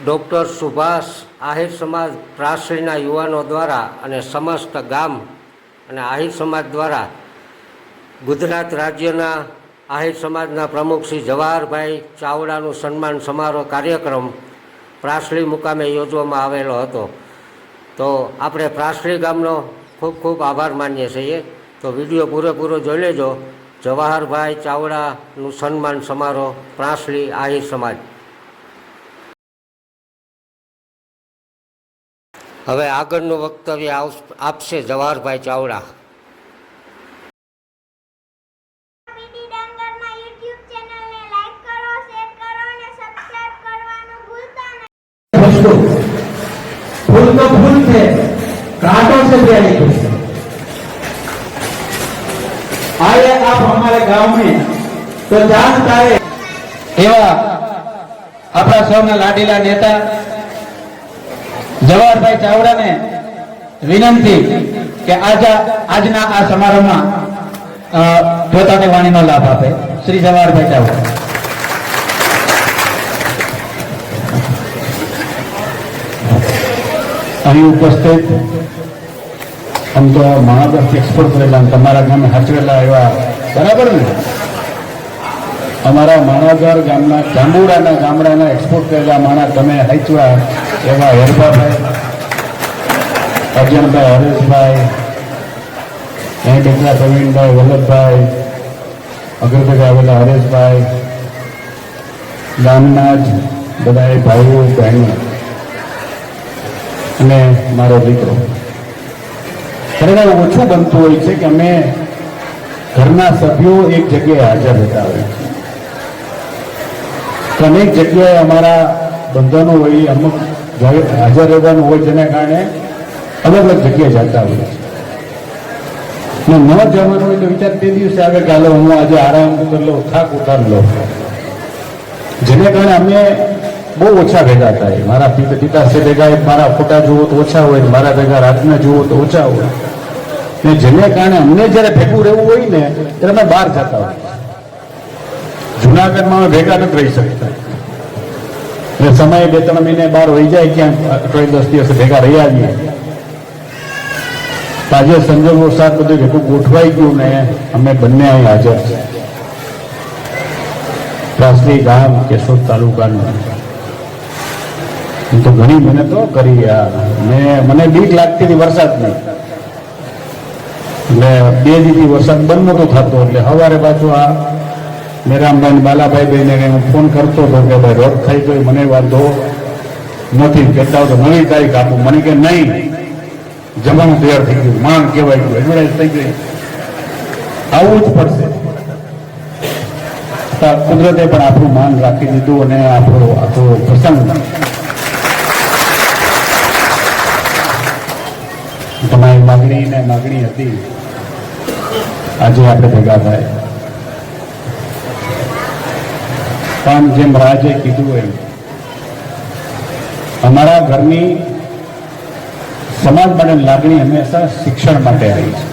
Doctor Subhash Ahir સમાજ પ્રાસરીના યુવાનો દ્વારા અને સમસ્ત ગામ અને આહિર સમાજ દ્વારા ગુજરાત રાજ્યના આહિર સમાજના પ્રમુખ શ્રી જવાહરભાઈ ચાવડાનું સન્માન સમારોહ કાર્યક્રમ પ્રાસલી મુકામે યોજવામાં આવેલો હતો. તો આપણે પ્રાસલી ગામનો ખૂબ ખૂબ આભાર માનીએ છીએ. તો વીડિયો પૂરેપૂરો જોઈ લેજો. જવાહરભાઈ ચાવડાનું સન્માન સમારોહ પ્રાસલી આહિર સમાજ. હવે આગળનું વક્તવ્ય આપશે જવાહરભાઈ ચાવડા. ફૂલ તો છે. કાંટો અમારે ગામ તો જાન એવા આપણા સૌના લાડીલા નેતા જવાહરભાઈ ચાવડાને વિનંતી કે આજે આજના આ સમારંભમાં અ, પોતાની વાણીનો લાભ આપે. શ્રી જવાહરભાઈ ચાવડા. અહીં ઉપસ્થિત આમ તો મહાદર્શ એક્સપોર્ટ કરેલા તમારા ગામે હાચવેલા એવા બરાબર ને? અમારા માણાગર ગામના જાંબુડાના ગામડાના એક્સપોર્ટ કરેલા માણા તમે હાચવા એવા હેરબાભાઈ અર્જનભાઈ હરેશભાઈ અહીં બેઠા પ્રવીણભાઈ વલ્લભભાઈ અગ્રભાઈ આવેલા હરેશભાઈ, ગામના જ બધા ભાઈઓ, બહેનો અને મારો દીકરો. ખરેખર ઓછું બનતું હોય છે કે અમે ઘરના સભ્યો એક જગ્યાએ હાજર રહેતા હોય અનેક જગ્યાએ અમારા બંધનો હોય, અમુક હાજર રહેવાનું હોય જેના કારણે અલગ અલગ જગ્યાએ જતા હોય છે. ને જવાનું હોય તો વિચાર તે દિવસે આવે કે હાલો, હું આજે આરામ કરી થાક ઉતાર લઉં જેને કારણે અમે બહુ ઓછા ભેગા થાય. મારા પિતા, પિતાશ્રી ભેગા મારા ફોટા જુઓ તો ઓછા હોય મારા ભેગા રાતના જુઓ તો ઓછા હોય. ને જેને કારણે અમને જ્યારે ભેગું રહેવું હોય ને, ત્યારે અમે બહાર જતા હોય. જુનાગઢમાં ભેગા નથી રહી શકતા. એટલે સમય બે ત્રણ મહિને બહાર હોઈ જાય ક્યાંક અઠવાડિયે દસ દિવસ ભેગા રહ્યા આવીએ આજે સંજોગો સાથ બધું ભેગું ગોઠવાઈ ગયું ને, અમે બંને અહીં હાજર છે. પ્રાસલી ગામ કેશોદ તાલુકાનું. તો ઘણી મહેનતો કરી યાર મેં મને બીક લાગતી હતી વરસાદની. એટલે બે દીધી વરસાદ બંધ નહોતો થતો, એટલે સવારે પાછું આ મેરામભાઈ બાલાભાઈ બહેને હું ફોન કરતો હતો કે ભાઈ રોગ થઈ ગયો, મને વાંધો નથી, કહેતા તો નવી તારીખ આપું. મને કે નહીં, જમવાનું તૈયાર થઈ ગયું માણ કહેવાય ગયું એડવર્ટાઈઝ થઈ ગઈ આવવું જ પડશે. કુદરતે પણ આપણું માન રાખી દીધું અને આપણો આખો પ્રસંગ તમારી માગણી ને માગણી હતી. આજે આપણે ભેગા થાય. પણ જેમ રાજે કીધું એમ. અમારા ઘરની સમાજ માટે લાગણી હંમેશા શિક્ષણ માટે આવી છે.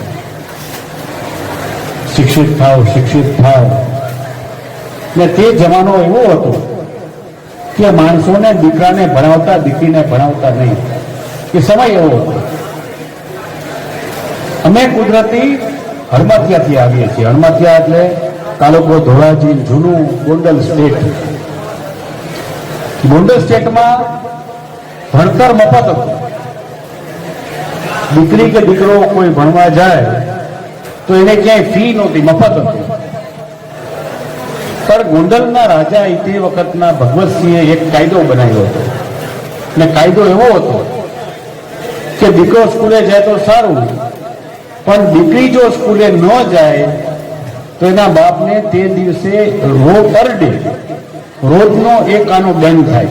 શિક્ષિત થાવ શિક્ષિત થાવ. ને તે જમાનો એવો હતો કે માણસોને દીકરાને ભણાવતા, દીકરીને ભણાવતા નહીં. એ સમય એવો હતો. અમે કુદરતી હડમતિયાથી આવીએ છીએ. હડમતિયા એટલે તાલુકો ધોરાજી જૂનું ગોંડલ સ્ટેટ. ગોંડલ સ્ટેટમાં ભણતર મફત હતું. દીકરી કે દીકરો કોઈ ભણવા જાય, તો એને ક્યાંય ફી નહોતી, મફત હતી. પણ ગોંડલના રાજા તે વખતના ભગવતસિંહે એક કાયદો બનાવ્યો હતો. ને કાયદો એવો હતો કે દીકરો સ્કૂલે જાય તો સારું, પણ દીકરી જો સ્કૂલે ન જાય તો એના બાપને તે દિવસે રો પર ડે. રોજનો એક આનો દંડ થાય.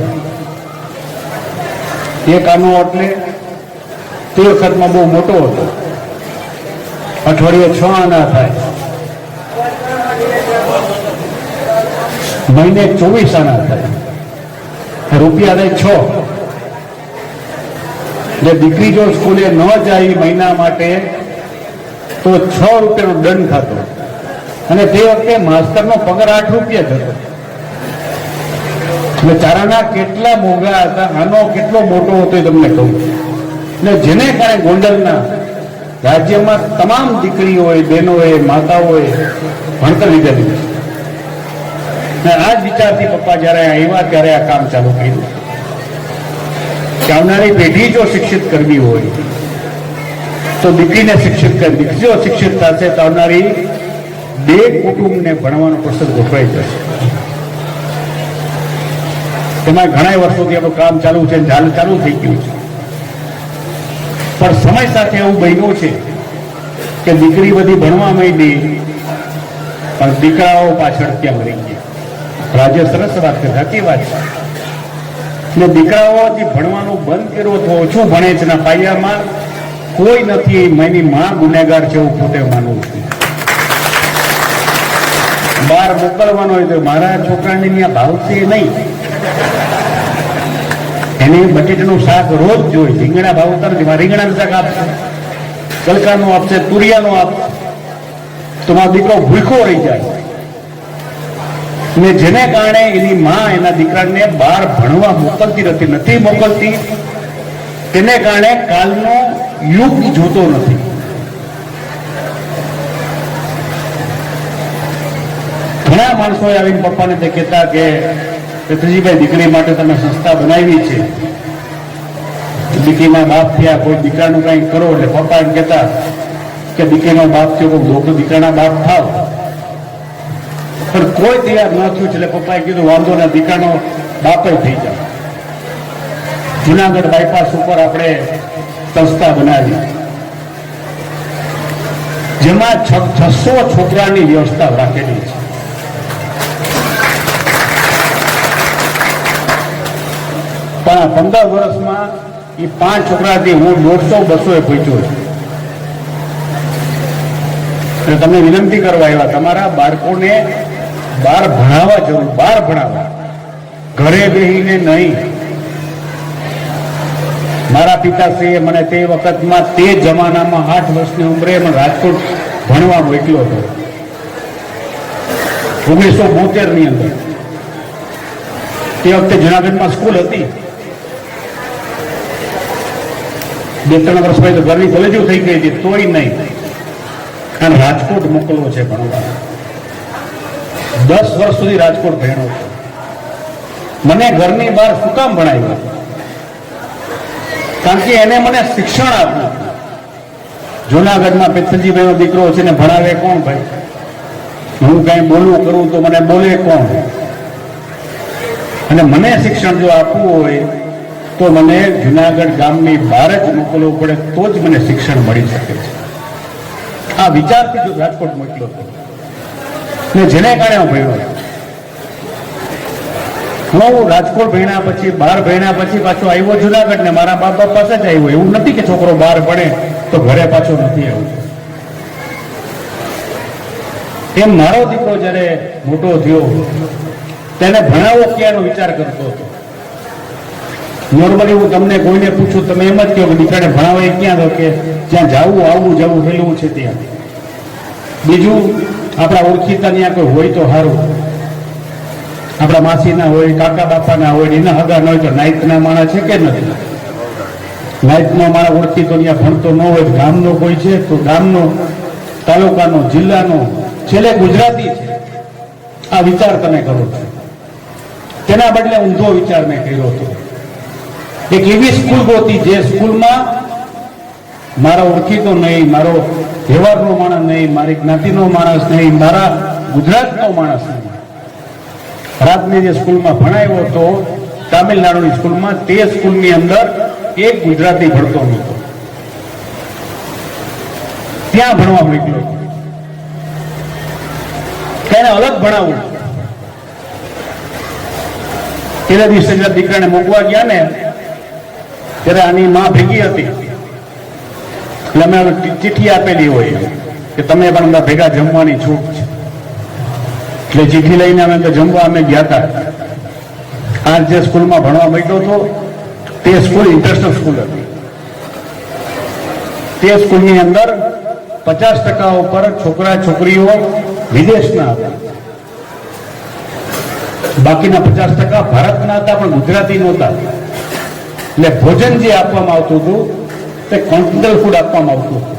એક આનો એટલે તે વખતમાં બહુ મોટો હતો. અઠવાડિયે છ આના થાય. મહિને ચોવીસ આના થાય. રૂપિયા થાય છ. જે દીકરી જો સ્કૂલે ન જાય મહિના માટે, તો છ રૂપિયાનો દંડ થતો અને તે વખતે માસ્તરનો પગાર આઠ રૂપિયા થતો એટલે ચારાના કેટલા મોંઘા હતા, આનો કેટલો મોટો હતો એ તમને કહું. ને જેને કારણે ગોંડલના રાજ્યમાં તમામ દીકરીઓએ, બહેનોએ, માતાઓએ ભણતર લીધેલું છે. ને આ જ વિચારથી પપ્પા જ્યારે આવ્યા ત્યારે આ કામ ચાલુ કર્યું. કે આવનારી પેઢી જો શિક્ષિત કરવી હોય, તો દીકરીને શિક્ષિત કરી દીકરીઓ શિક્ષિત થશે તો આવનારી બે કુટુંબને ભણવાનો પ્રસંગ ગોઠવાઈ જશે તેમાં ઘણા વર્ષોથી આપણું કામ ચાલુ છે, ચાલુ ચાલુ થઈ ગયું છે. પણ સમય સાથે એવું બન્યું છે કે દીકરી બધી ભણવા માંડી પણ દીકરાઓ પાછળ ત્યાં મરી ગયા. રાજ્ય સરસ વાત કરે સાચી વાત છે. ને દીકરાઓથી ભણવાનું બંધ કર્યું તો ઓછું ભણે છે, ના પાયામાં કોઈ નથી મારી માં ગુનેગાર છે એવું પોતે માનવું છું. બહાર મોકલવાનો હોય તો મારા છોકરાને ત્યાં ભાવશે નહીં. એને બટેટાનું શાક રોજ જોઈએ રીંગણા ભાવતા નથી મારે રીંગણાનું શાક આપશે? કલકાનું આપશે, તુરિયાનું આપશે? તો મારો દીકરો ભૂખો રહી જાય. ને જેને કારણે એની માં એના દીકરાને બહાર ભણવા મોકલતી નથી નથી મોકલતી, તેને કારણે કાલનો યુગ જોતો નથી. ઘણા માણસોએ આવીને પપ્પાને તે કહેતા કે પૃથ્વીભાઈ દીકરી માટે તમે સંસ્થા બનાવી છે. દીકરીના બાપ થયા, કોઈ દીકરાનું કંઈ કરો. એટલે પપ્પા એમ કહેતા કે, દીકરીનો બાપ થયો, કોઈ લોકો દીકરાના બાપ થાવ. પણ કોઈ તૈયાર ન થયું, એટલે પપ્પાએ કીધું, વાંધો ના દીકરાનો બાપ જ થઈ જાય જુનાગઢ બાયપાસ ઉપર આપણે સંસ્થા બનાવી. જેમાં છસો છોકરાની વ્યવસ્થા રાખેલી છે. પણ પંદર વર્ષમાં એ પાંચ છોકરાથી હું દોઢસો બસો એ પહોંચ્યો છું તમને વિનંતી કરવા એવા તમારા બાળકોને બહાર ભણાવવા જરૂર બહાર ભણાવવા. ઘરે બેહીને નહીં. મારા પિતાશ્રીએ મને તે વખતમાં તે જમાનામાં આઠ વર્ષની ઉંમરે મને રાજકોટ ભણવા મોકલ્યો હતો. ઓગણીસો બોતેરની અંદર. તે વખતે જુનાગઢમાં સ્કૂલ હતી. બે ત્રણ વર્ષ પછી તો ઘરની કોલેજો થઈ ગઈ હતી, તોય નહીં. અને રાજકોટ મોકલવો છે ભણવા. દસ વર્ષ સુધી રાજકોટ ભણ્યો મને ઘરની બહાર શું કામ ભણાવ્યો? કારણ કે એને મને શિક્ષણ આપ્યું. જુનાગઢમાં પેથલજીભાઈનો દીકરો છે ને ભણાવે કોણ ભાઈ? હું કઈ બોલવું કરું તો મને બોલે કોણ? અને મને શિક્ષણ જો આપવું હોય તો મને જુનાગઢ ગામની બહાર જ મોકલવું પડે, તો જ મને શિક્ષણ મળી શકે છે. આ વિચારથી જો રાજકોટ મોકલ્યો હતો. ને જેને કારણે હું ભણ્યો હું રાજકોટ ભણ્યા પછી બહાર ભણ્યા પછી પાછો આવ્યો જુનાગઢ ને મારા બાપ બાપ પાસે જ આવ્યો. એવું નથી કે છોકરો બહાર ભણે તો ઘરે પાછો નથી આવ્યો. એમ મારો દીકરો જ્યારે મોટો થયો, તેને ભણાવો ક્યાંનો વિચાર કરતો હતો? નોર્મલી હું તમને કોઈને પૂછું, તમે એમ જ કહો કે દીકરાને ભણાવે ક્યાં? તો કે જ્યાં જવું, આવવું, જવું થયેલું છે ત્યાં. બીજું, આપણા ઓળખીતા ત્યાં કોઈ હોય તો સારું. આપણા માસીના હોય, કાકા બાપાના હોય, એના હગા ન હોય તો નાઈટના માણસ છે કે નથી? નાઈટનો માણસ ઓળખીતો ત્યાં ભણતો ન હોય ગામનો કોઈ છે? તો ગામનો, તાલુકાનો, જિલ્લાનો, છેલ્લે ગુજરાતી છે. આ વિચાર તમે કરો છો. તેના બદલે ઊંધો વિચાર મેં કર્યો હતો. એક એવી સ્કૂલ ગોતી જે સ્કૂલમાં મારા ઓળખીતો નહીં, મારો વ્યવહારનો માણસ નહીં, મારી જ્ઞાતિનો માણસ નહીં, મારા ગુજરાતનો માણસ નહીં. રાતની જે સ્કૂલમાં ભણાવ્યો હતો, તામિલનાડુની સ્કૂલમાં, તે સ્કૂલની અંદર એક ગુજરાતી ભણતો નહોતો. ત્યાં ભણવા મોકલ્યો. તેને અલગ ભણાવવું પેલા દિવસે દીકરાને મૂકવા ગયા ને ત્યારે આની માં ભેગી હતી, એટલે અમે ચિઠ્ઠી આપેલી હોય કે તમે પણ બધા ભેગા જમવાની છૂટ છે. એટલે ચિઠ્ઠી લઈને અમે તો જમવા અમે ગયા હતા આ જે સ્કૂલમાં ભણવા બેઠો હતો તે સ્કૂલ ઇન્ટરનેશનલ સ્કૂલ હતી. તે સ્કૂલની અંદર પચાસ ટકા ઉપર છોકરા, છોકરીઓ વિદેશના હતા. બાકીના પચાસ ટકા ભારતના હતા પણ ગુજરાતી નહોતા. એટલે ભોજન જે આપવામાં આવતું હતું, તે કોન્ટિનેન્ટલ ફૂડ આપવામાં આવતું હતું.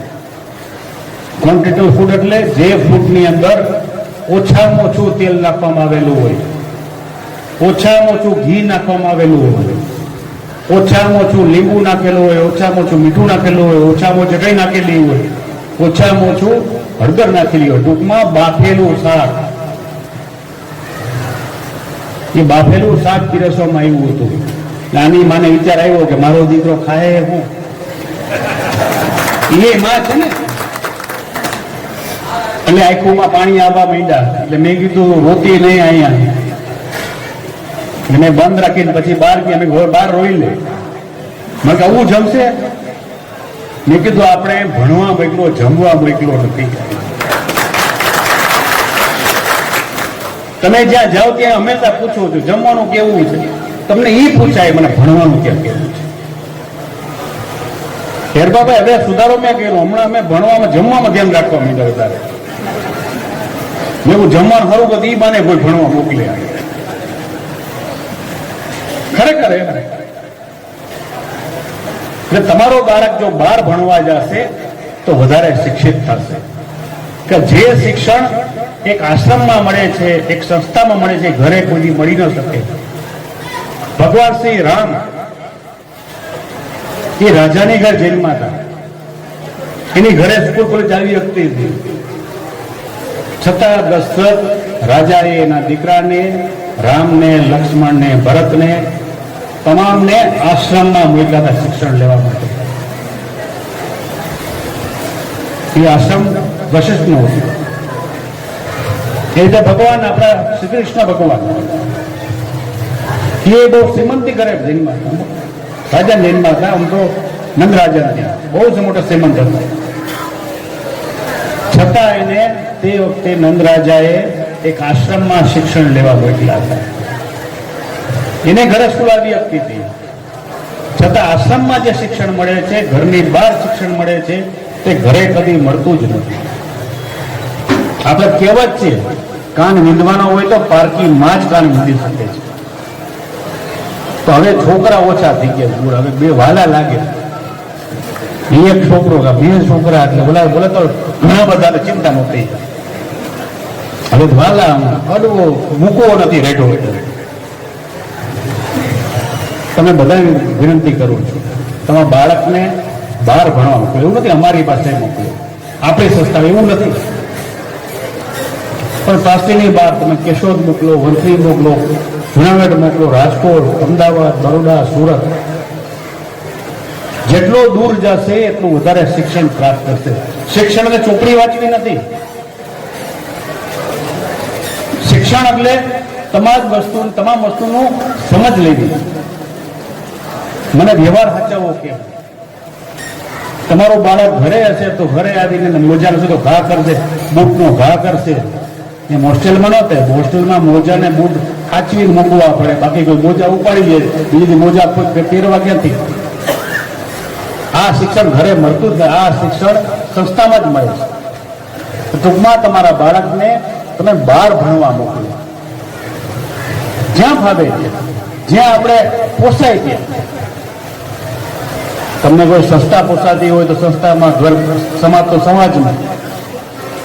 કોન્ટિનેન્ટલ ફૂડ એટલે જે ફૂડની અંદર ઓછામાં ઓછું તેલ નાખવામાં આવેલું હોય. ઓછામાં ઓછું ઘી નાખવામાં આવેલું હોય. ઓછામાં ઓછું લીંબુ નાખેલું હોય, ઓછામાં ઓછું મીઠું નાખેલું હોય, ઓછામાં ઓછું કઈ નાખેલી હોય. ઓછામાં ઓછું હળદર નાખેલી હોય, ટૂંકમાં બાફેલું શાક. એ બાફેલું શાક પીરસવામાં આવ્યું હતું. નાની માને વિચાર આવ્યો કે મારો દીકરો ખાય હું? એ માં છે ને? એટલે આંખોમાં પાણી આવવા માંડ્યા. એટલે મેં કીધું રોતી નહીં અહીંયા. મેં બંધ રાખીને પછી બહાર ગયા. મેં ઘોર બહાર રોઈ લે. મેં કે આવું જમશે? મેં કીધું, આપણે ભણવા મોકલો જમવા મોકલો નથી. તમે જ્યાં જાઓ ત્યાં હંમેશા પૂછો છો, જમવાનું કેવું છે? તમને એ પૂછાય મને ભણવાનું ક્યાં કેવું છે. હેરબાભાઈ હવે સુધારો મેં કર્યો. હમણાં અમે ભણવામાં, જમવામાં ધ્યાન રાખવા માંડ્યા વધારે. મેં જમવાનું સારું બધું એ બાને કોઈ ભણવા મોકલે ખરેખર એટલે તમારો બાળક જો બહાર ભણવા જશે, તો વધારે શિક્ષિત થશે. કે જે શિક્ષણ એક આશ્રમમાં મળે છે, એક સંસ્થામાં મળે છે, ઘરે કોઈ મળી ન શકે. ભગવાન શ્રી રામ. એ રાજાની ઘર જેલમાં હતા. એની ઘરે સ્કૂલ કોલેજ આવી શકતી હતી. છતાં દશરથ રાજાએ એના દીકરાને, રામને, લક્ષ્મણને, ભરતને તમામને આશ્રમમાં મોકલ્યા હતા શિક્ષણ લેવા માટે. એ આશ્રમ વશિષ્ઠનો હતો. એ રીતે ભગવાન આપણા શ્રી કૃષ્ણ ભગવાન. એ બહુ શ્રીમંતી કરે જૈનમાં રાજા જૈનમાં હતા આમ તો નંદ રાજા ત્યાં. બહુ જ મોટો શ્રીમંત હતો. છતાં એને તે વખતે નંદ રાજાએ એક આશ્રમમાં શિક્ષણ લેવા બેઠેલા હતા. એને ઘરે સ્કૂલ આવી આપતી હતી. છતાં આશ્રમમાં જે શિક્ષણ મળે છે, ઘરની બહાર શિક્ષણ મળે છે, તે ઘરે કદી મળતું જ નથી. આપણે કહેવત છે કાન વિંધવાનો હોય તો પારકીમાં જ કાન વિંધી શકે છે. તો હવે છોકરા ઓછા થઈ ગયા દૂર હવે બે વાલા લાગે. એક છોકરો કા બે છોકરા એટલે બોલા બોલે તો ઘણા બધા ચિંતા નહોતી હવે વાલા અડવો મૂકવો નથી રેડો તમે બધા વિનંતી કરું છું. તમારા બાળકને બહાર ભણવા મોકલો એવું નથી અમારી પાસે મોકલો આપણી સંસ્થા એવું નથી. પણ પાસેની બહાર તમે કેશોદ મોકલો, વંથલી મોકલો. જુનાગઢ મોકલો રાજકોટ, અમદાવાદ, બરોડા, સુરત. જેટલો દૂર જશે, એટલું વધારે શિક્ષણ પ્રાપ્ત કરશે શિક્ષણ એટલે ચોપડી વાંચવી નથી. શિક્ષણ એટલે તમામ વસ્તુ તમામ વસ્તુનું સમજ લેવી. મને વ્યવહાર સાચવવો કેમ? તમારો બાળક ઘરે હશે તો ઘરે આવીને મોજા હશે તો ઘા કરશે બૂટનો ઘા કરશે. એમ હોસ્ટેલમાં ન હોસ્ટેલમાં મોજા ને બૂટ સાચવીને મૂકવા પડે. બાકી કોઈ મોજા ઉપાડી જાય બીજી મોજા પહેરવા ક્યાંથી? આ શિક્ષણ ઘરે મળતું જ આ શિક્ષણ સંસ્થામાં જ મળે છે. ટૂંકમાં તમારા બાળકને તમે બહાર ભણવા મોકલો. જ્યાં ફાવે જ્યાં આપણે પોસાય ત્યાં. તમને કોઈ સંસ્થા પોસાતી હોય તો સંસ્થામાં સમાજ તો સમાજમાં.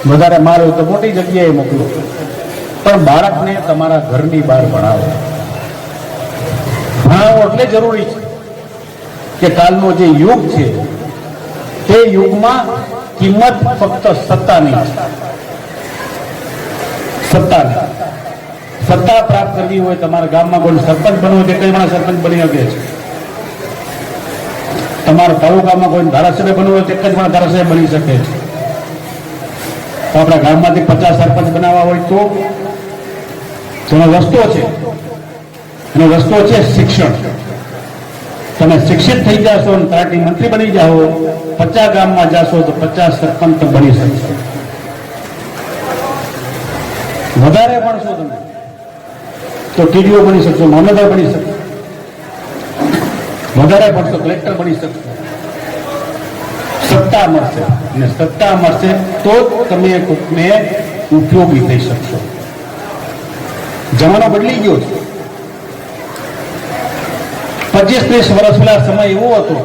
વધારે માર હોય તો મોટી જગ્યાએ મોકલો. પણ બાળકને તમારા ઘરની બહાર ભણાવો. ભણાવો એટલે જરૂરી છે કે કાલનો જે યુગ છે, તે યુગમાં કિંમત ફક્ત સત્તાની છે સત્તાની. સત્તા પ્રાપ્ત કરવી હોય તમારા ગામમાં કોઈ સરપંચ બનવું હોય તે કઈ પણ સરપંચ બની શકે છે? તમારા તાલુકામાં કોઈ ધારાસભ્ય બનવું હોય તે કઈ પણ ધારાસભ્ય બની શકે છે. તો આપણા ગામમાંથી પચાસ સરપંચ બનાવવા હોય તો? તેનો રસ્તો છે. એનો રસ્તો છે શિક્ષણ. તમે શિક્ષિત થઈ જશો અને પાર્ટી મંત્રી બની જાઓ, પચાસ ગામમાં જાશો તો પચાસ સરપંચ બની શકશો. વધારે ભણશો તમે. તો ટીડીઓ બની શકશો, મામલતદાર બની શકશો. વધારે ભણશો, કલેક્ટર બની શકશો. સત્તા મળશે અને સત્તા મળશે તો જ તમે કોકને ઉપયોગી થઈ શકશો. જમાનો બદલી ગયો છે. પચીસ ત્રીસ વર્ષ પહેલા સમય એવો હતો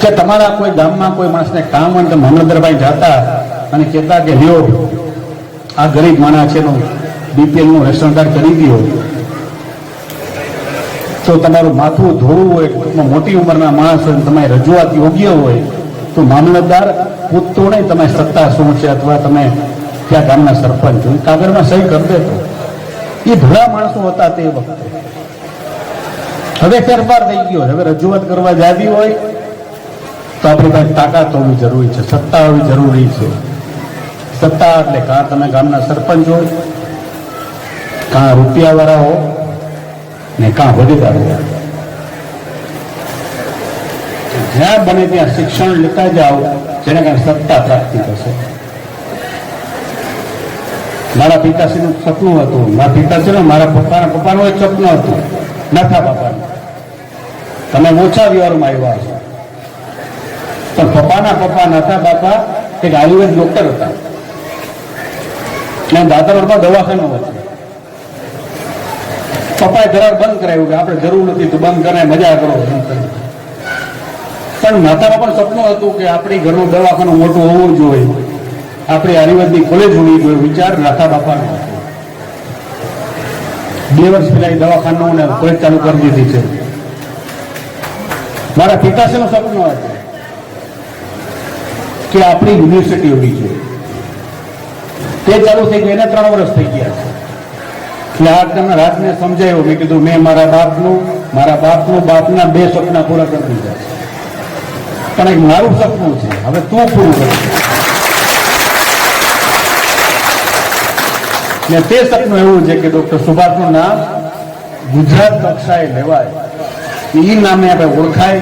કે તમારા કોઈ ગામમાં કોઈ માણસને કામ હોય તો મહેન્દ્રભાઈ જાતા અને કહેતા કે લ્યો, આ ગરીબ માણસ છે એનું બીપીએલનું રેશન કાર્ડ કરી દો તો તમારું માથું ધોળું હોય મોટી ઉંમરના માણસ હોય, તમારી રજૂઆત યોગ્ય હોય, તો મામલતદાર પૂછતું નહીં તમે સત્તા શું છે અથવા તમે ક્યાં ગામના સરપંચ હોય કાગળમાં સહી કરી દેતો એ ભલા માણસો હતા તે વખતે. હવે ફેરફાર થઈ ગયો હવે રજૂઆત કરવા જાવી હોય, તો આપણી પાસે તાકાત હોવી જરૂરી છે, સત્તા હોવી જરૂરી છે. સત્તા એટલે કાં તમે ગામના સરપંચ હોય, કાં રૂપિયાવાળા હો ને કાં હોદ્દેદાર હો જ્યાં બને ત્યાં શિક્ષણ લેતા જાઓ, જેને કારણે સત્તા પ્રાપ્તિ થશે. મારા પિતાશ્રીનું સપનું હતું. મારા પિતાશ્રી મારા પપ્પાના પપ્પાનું એક સપનું હતું. નાથા બાપાનું. તમે ઓછા વ્યવહારમાં આવ્યા છો પણ પપ્પાના પપ્પા, નાથા બાપા એક આયુર્વેદ ડોક્ટર હતા. ને દાદરવાડમાં દવાખાનું હતું. પપ્પાએ ઘરાર બંધ કરાવ્યું કે આપણે જરૂર નથી તું બંધ કરાય, મજા કરો. પણ માતાનું પણ સપનું હતું કે આપણી ઘરનું દવાખાનું મોટું હોવું જોઈએ. આપણી આયુર્વેદની કોલેજ હોવી જોઈએ વિચાર નાથા બાપાનો બે વર્ષ પહેલા એ દવાખાનું ને કોલેજ ચાલુ કરી દીધી છે. મારા પિતાશ્રીનું સપનું હતું કે આપણી યુનિવર્સિટી હોવી જોઈએ તે ચાલુ થઈ ગઈ, એને ત્રણ વર્ષ થઈ ગયા છે. એટલે આ તમે રાતને સમજાયો. મેં કીધું, મેં મારા બાપનું મારા બાપનું, બાપના બે સપના પૂરા કરી દીધા પણ એક મારું સપનું છે. હવે તું પૂરું કર. ને તે સપનું એવું છે કે ડોક્ટર સુભાષનું નામ ગુજરાત કક્ષાએ લેવાય. એ નામે આપણે ઓળખાય.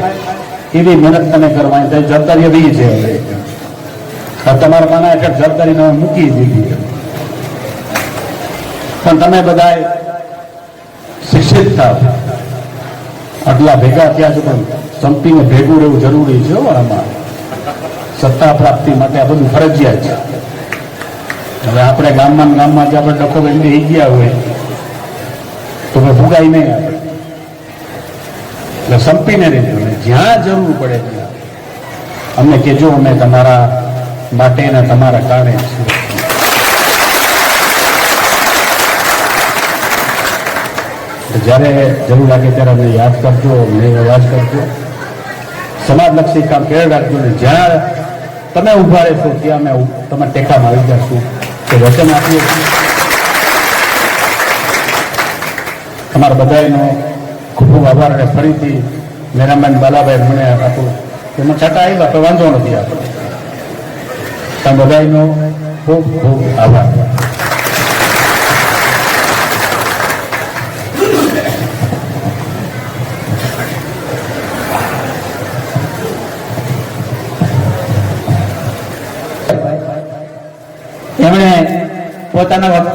એવી મહેનત તમે કરવાની. જવાબદારી એવી છે હવે. તમારા પાના હેઠળ જવાબદારી મૂકી દીધી. પણ તમે બધા શિક્ષિત થાવ. આટલા ભેગા થયા છો પણ સંપીને ભેગું રહેવું જરૂરી છે અમારે સત્તા પ્રાપ્તિ માટે આ બધું ફરજિયાત છે. હવે આપણે ગામમાં ગામમાં જે આપણે ડખો એમને ગયા હોય, તો મેં ભૂગાઈ નહીં આપણે. એટલે સંપીને રહેજો ને જ્યાં જરૂર પડે ત્યાં. અમને કહેજો અમે તમારા માટે ને તમારા કારણે છીએ. જ્યારે જરૂર લાગે ત્યારે અમને યાદ કરજો, અમને યાદ કરજો. સમાજલક્ષી કામ કરી રાખજો ને જ્યાં તમે ઊભા રહેશો, ત્યાં અમે તમે ટેકામાં આવી જશું. કે વચન આપીએ છીએ. તમારા બધાનો ખૂબ ખૂબ આભાર અને ફરીથી મેરામેન બાલાભાઈ મને આપ્યું. એમાં છતાં આવ્યા તો વાંધો નથી આપણે તમે બધાનો ખૂબ ખૂબ આભાર.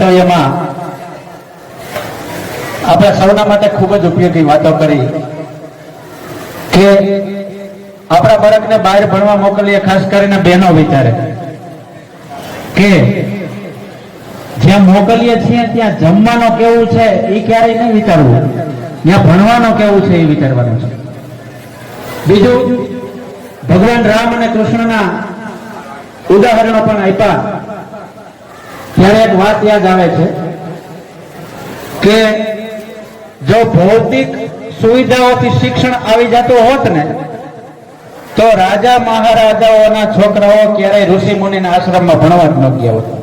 પોતાના આપણે સૌના માટે ખૂબ જ ઉપયોગી વાતો કરી કે આપણા બાળકને બહાર ભણવા મોકલીએ, ખાસ કરીને બહેનો વિચારે. કે જ્યાં મોકલીએ છીએ, ત્યાં જમવાનું કેવું છે, એ ક્યારેય નહીં વિચારવું. ત્યાં ભણવાનું કેવું છે, એ વિચારવાનું છે. બીજું, ભગવાન રામ અને કૃષ્ણના ઉદાહરણો પણ આપ્યા. ત્યારે એક વાત યાદ આવે છે કે જો ભૌતિક સુવિધાઓથી શિક્ષણ આવી જતું હોત ને, તો રાજા મહારાજાઓના છોકરાઓ ક્યારેય ઋષિ મુનિના આશ્રમમાં ભણવા જ ન ગયા હોત.